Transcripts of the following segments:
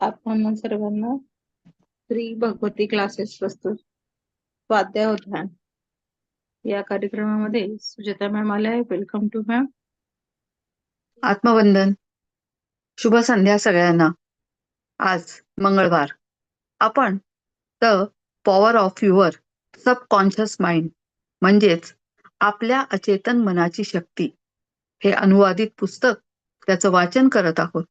आपण सर्वांना श्री भगवती क्लासेस प्रस्तुत स्वाध्याय या कार्यक्रमामध्ये सुजाता मॅम आल्या आहे वेलकम टू मॅम आत्मवंदन. शुभ संध्या सगळ्यांना. आज मंगळवार. आपण the power of your subconscious mind म्हणजेच आपल्या अचेतन मनाची शक्ती हे अनुवादित पुस्तक त्याचं वाचन करत आहोत.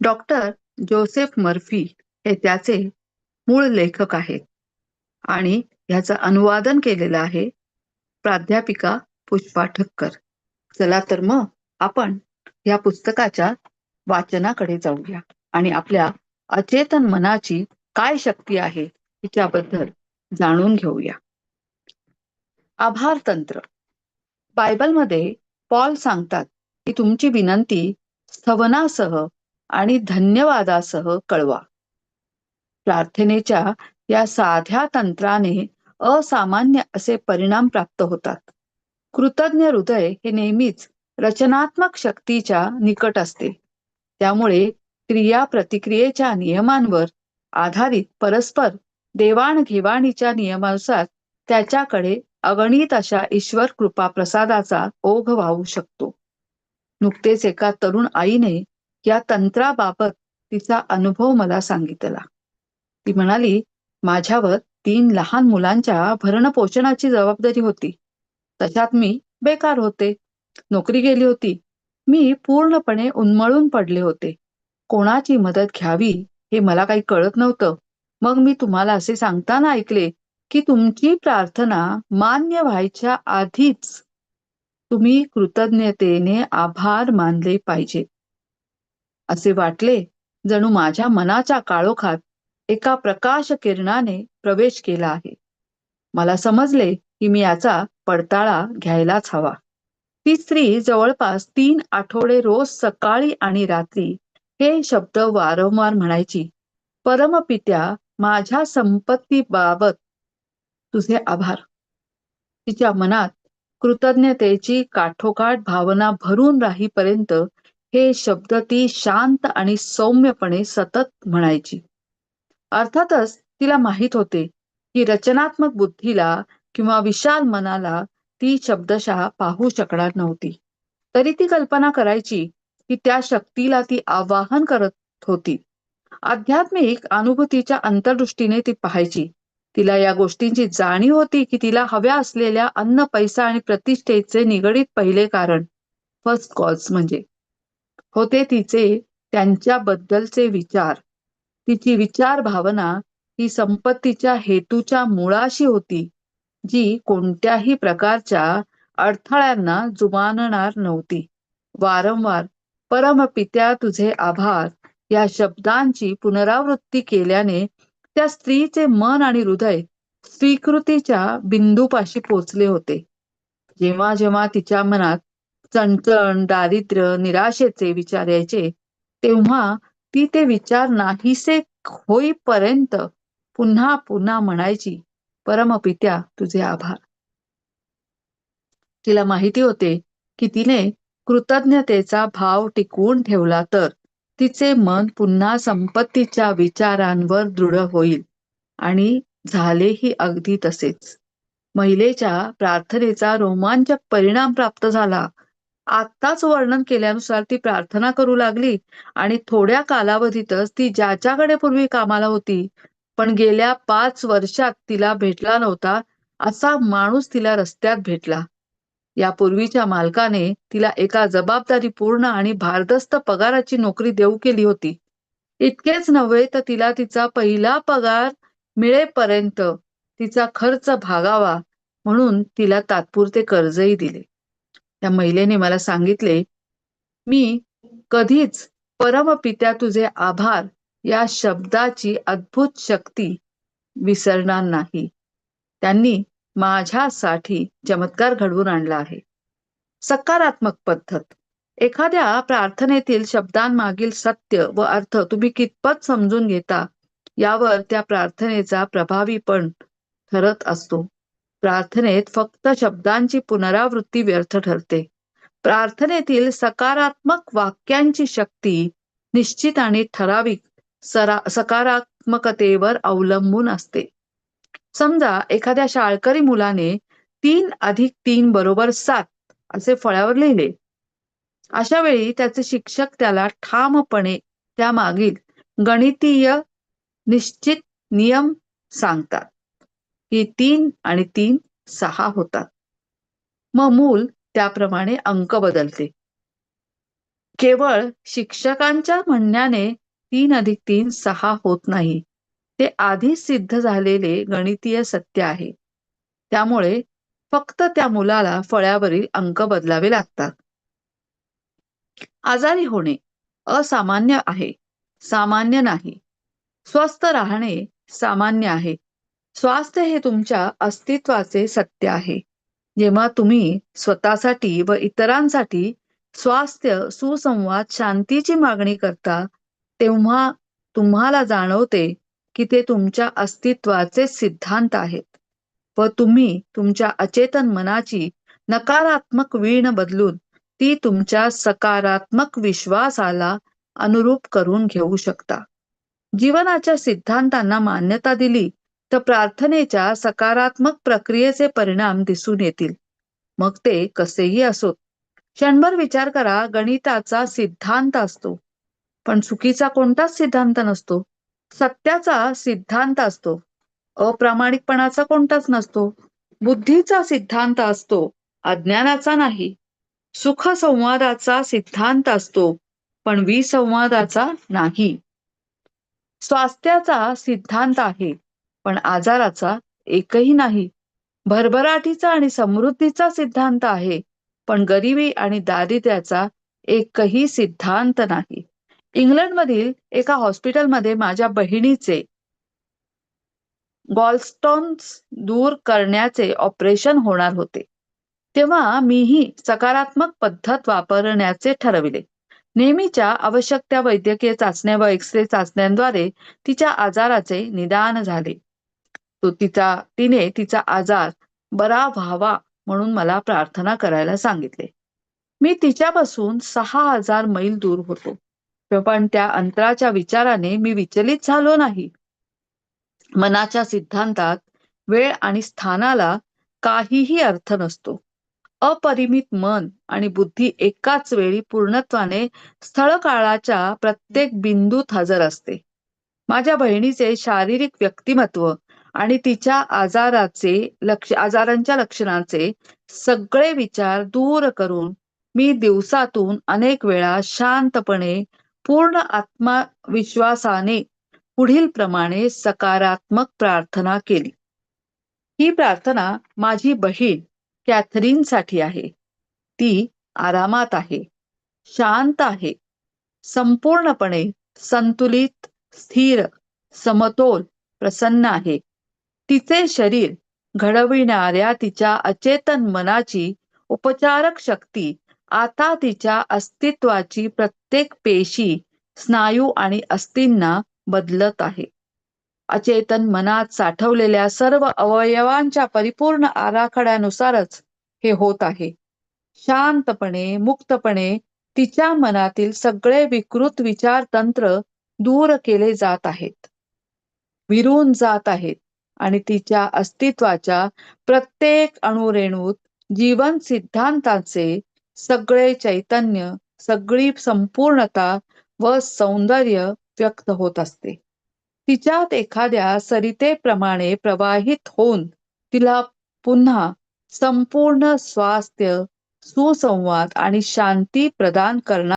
डॉक्टर जोसेफ मर्फी हे त्याचे मूळ लेखक आहेत. आणि ह्याचं अनुवादन केलेलं आहे प्राध्यापिका पुष्पा ठक्कर. चला तर मग आपण या पुस्तकाच्या वाचनाकडे जाऊया आणि आपल्या अचेतन मनाची काय शक्ती आहे हिच्याबद्दल जाणून घेऊया. आभार तंत्र बायबलमध्ये पॉल सांगतात की तुमची विनंती स्थवनासह आणि धन्यवादासह कळवा. प्रार्थनेच्या या साध्या तंत्राने असामान्य असे परिणाम प्राप्त होतात. कृतज्ञ हृदय हे नेहमीच रचनात्मक शक्तीच्या निकट असते. त्यामुळे क्रिया प्रतिक्रियेच्या नियमांवर आधारित परस्पर देवाणघेवाणीच्या नियमानुसार त्याच्याकडे अगणित अशा ईश्वर कृपा प्रसादाचा ओघ वाहू शकतो. नुकतेच एका तरुण आईने या तंत्राबाबत तिचा अनुभव मला सांगितला. ती म्हणाली माझ्यावर तीन लहान मुलांच्या भरण पोषणाची जबाबदारी होती. तशात मी बेकार होते. नोकरी गेली होती. मी पूर्णपणे उन्मळून पडले होते. कोणाची मदत घ्यावी हे मला काही कळत नव्हतं. मग मी तुम्हाला असे सांगताना ऐकले की तुमची प्रार्थना मान्य व्हायच्या आधीच तुम्ही कृतज्ञतेने आभार मानले पाहिजे असे वाटले जणू माझ्या मनाच्या काळोखात एका प्रकाश किरणाने प्रवेश केला आहे. मला समजले की मी याचा पडताळा घ्यायलाच हवा. ती स्त्री जवळपास तीन आठवडे रोज सकाळी आणि रात्री हे शब्द वारंवार म्हणायची परमपित्या माझ्या संपत्तीबाबत तुझे आभार. तिच्या मनात कृतज्ञतेची काठोकाठ भावना भरून राहीपर्यंत हे शब्द ती शांत आणि सौम्यपणे सतत म्हणायची. अर्थातच तिला माहीत होते की रचनात्मक बुद्धीला किंवा विशाल मनाला ती शब्दशः पाहू शकणार नव्हती. तरी ती कल्पना करायची की त्या शक्तीला ती आवाहन करत होती. आध्यात्मिक अनुभूतीच्या अंतर्दृष्टीने ती पाहायची. तिला या गोष्टींची जाणीव होती की तिला हव्या असलेल्या अन्न पैसा आणि प्रतिष्ठेचे निगडीत पहिले कारण. फर्स्ट कॉज म्हणजे होते तिचे त्यांच्याबद्दलचे विचार. तिची विचार भावना ही संपत्तीच्या हेतूच्या मुळाशी होती जी कोणत्याही प्रकारच्या अडथळ्यांना जुमानणार नव्हती. वारंवार परमपित्या तुझे आभार या शब्दांची पुनरावृत्ती केल्याने त्या स्त्रीचे मन आणि हृदय स्वीकृतीच्या बिंदूपाशी पोचले होते. जेव्हा जेव्हा तिच्या मनात चणचण दारिद्र्य निराशेचे विचार यायचे. तेव्हा ती ते विचार नाहीसे होईपर्यंत पुन्हा पुन्हा म्हणायची परमपित्या तुझे आभार. तिला माहिती होते की तिने कृतज्ञतेचा भाव टिकवून ठेवला तर तिचे मन पुन्हा संपत्तीच्या विचारांवर दृढ होईल आणि झालेही अगदी तसेच. महिलेच्या प्रार्थनेचा रोमांचक परिणाम प्राप्त झाला. आत्ताच वर्णन केल्यानुसार ती प्रार्थना करू लागली आणि थोड्या कालावधीतच ती ज्याच्याकडे पूर्वी कामाला होती पण गेल्या पाच वर्षात तिला भेटला नव्हता असा माणूस तिला रस्त्यात भेटला. यापूर्वीच्या मालकाने तिला एका जबाबदारी पूर्ण आणि भारदस्त पगाराची नोकरी देऊ केली होती. इतकेच नव्हे तर तिला तिचा पहिला पगार मिळेपर्यंत तिचा खर्च भागावा म्हणून तिला तात्पुरते कर्जही दिले. त्या महिलेने मला सांगितले मी कधीच परमपित्या तुझे आभार या शब्दाची अद्भुत शक्ती विसरणार नाही. त्यांनी माझ्यासाठी चमत्कार घडवून आणला आहे. सकारात्मक पद्धत. एखाद्या प्रार्थनेतील शब्दांमागील सत्य व अर्थ तुम्ही कितपत समजून घेता यावर त्या प्रार्थनेचा प्रभावीपण ठरत असतो. प्रार्थनेत फक्त शब्दांची पुनरावृत्ती व्यर्थ ठरते. प्रार्थनेतील सकारात्मक वाक्यांची शक्ती निश्चित आणि ठराविक सरा सकारात्मकतेवर अवलंबून असते. समजा एखाद्या शाळकरी मुलाने तीन अधिक तीन बरोबर सात असे फळ्यावर लिहिले. अशा वेळी त्याचे शिक्षक त्याला ठामपणे त्यामागील गणितीय निश्चित नियम सांगतात. की तीन आणि तीन सहा होतात. मग मूल त्याप्रमाणे अंक बदलते. केवळ शिक्षकांच्या म्हणण्याने तीन अधिक तीन सहा होत नाही. ते आधीच सिद्ध झालेले गणितीय सत्य आहे. त्यामुळे फक्त त्या मुलाला फळ्यावरील अंक बदलावे लागतात. आजारी होणे असामान्य आहे. सामान्य नाही. स्वस्थ राहणे सामान्य आहे. स्वास्थ्य हे तुमच्या अस्तित्वाचे सत्य आहे. जेव्हा तुम्ही स्वतःसाठी व इतरांसाठी स्वास्थ्य सुसंवाद शांतीची मागणी करता तेव्हा तुम्हाला जाणवते की ते तुमच्या अस्तित्वाचे सिद्धांत आहेत. व तुम्ही तुमच्या अचेतन मनाची नकारात्मक वीण बदलून ती तुमच्या सकारात्मक विश्वासाला अनुरूप करून घेऊ शकता. जीवनाच्या सिद्धांतांना मान्यता दिली तर प्रार्थनेच्या सकारात्मक प्रक्रियेचे परिणाम दिसून येतील. मग ते कसेही असोत. क्षणभर विचार करा गणिताचा सिद्धांत असतो. पण चुकीचा कोणताच सिद्धांत नसतो. सत्याचा सिद्धांत असतो. अप्रामाणिकपणाचा कोणताच नसतो. बुद्धीचा सिद्धांत असतो. अज्ञानाचा नाही. सुख संवादाचा सिद्धांत असतो. पण विसंवादाचा नाही. स्वास्थ्याचा सिद्धांत आहे. पण आजाराचा एकही नाही. भरभराटीचा आणि समृद्धीचा सिद्धांत आहे पण गरिबी आणि दारिद्र्याचा एकही सिद्धांत नाही. इंग्लंडमधील एका हॉस्पिटलमध्ये माझ्या बहिणीचे गॉलस्टॉन्स दूर करण्याचे ऑपरेशन होणार होते. तेव्हा मीही सकारात्मक पद्धत वापरण्याचे ठरविले. नेहमीच्या आवश्यक त्या वैद्यकीय चाचण्या व एक्सरे चाचण्यांद्वारे तिच्या आजाराचे निदान झाले. तो तिचा तिने तिचा आजार बरा व्हावा म्हणून मला प्रार्थना करायला सांगितले. मी तिच्यापासून सहा हजार मैल दूर होतो पण त्या अंतराच्या विचाराने मी विचलित झालो नाही. मनाच्या सिद्धांतात वेळ आणि स्थानाला काहीही अर्थ नसतो. अपरिमित मन आणि बुद्धी एकाच वेळी पूर्णत्वाने स्थळ काळाच्या प्रत्येक बिंदूत हजर असते. माझ्या बहिणीचे शारीरिक व्यक्तिमत्व आणि तिच्या आजाराचे लक्ष आजारांच्या लक्षणांचे सगळे विचार दूर करून मी दिवसातून अनेक वेळा शांतपणे पूर्ण आत्मविश्वासाने पुढील प्रमाणे सकारात्मक प्रार्थना केली. ही प्रार्थना माझी बहीण कॅथरीनसाठी आहे. ती आरामात आहे शांत आहे संपूर्णपणे संतुलित स्थिर समतोल प्रसन्न आहे. तिचे शरीर घडविणाऱ्या तिच्या अचेतन मनाची उपचारक शक्ती आता तिच्या अस्तित्वाची प्रत्येक पेशी स्नायू आणि अस्थींना बदलत आहे. अचेतन मनात साठवलेल्या सर्व अवयवांच्या परिपूर्ण आराखड्यानुसारच हे होत आहे. शांतपणे मुक्तपणे तिच्या मनातील सगळे विकृत विचार तंत्र दूर केले जात आहेत. विरून जात आहेत. आणि तिच्या अस्तित्वाच्या प्रत्येक अणुरेणूत जीवन सिद्धांताचे सगळे चैतन्य सगळी संपूर्णता व सौंदर्य व्यक्त होत असते. तिच्यात एखाद्या सरितेप्रमाणे प्रवाहित होऊन तिला पुन्हा संपूर्ण स्वास्थ्य सुसंवाद आणि शांती प्रदान करणार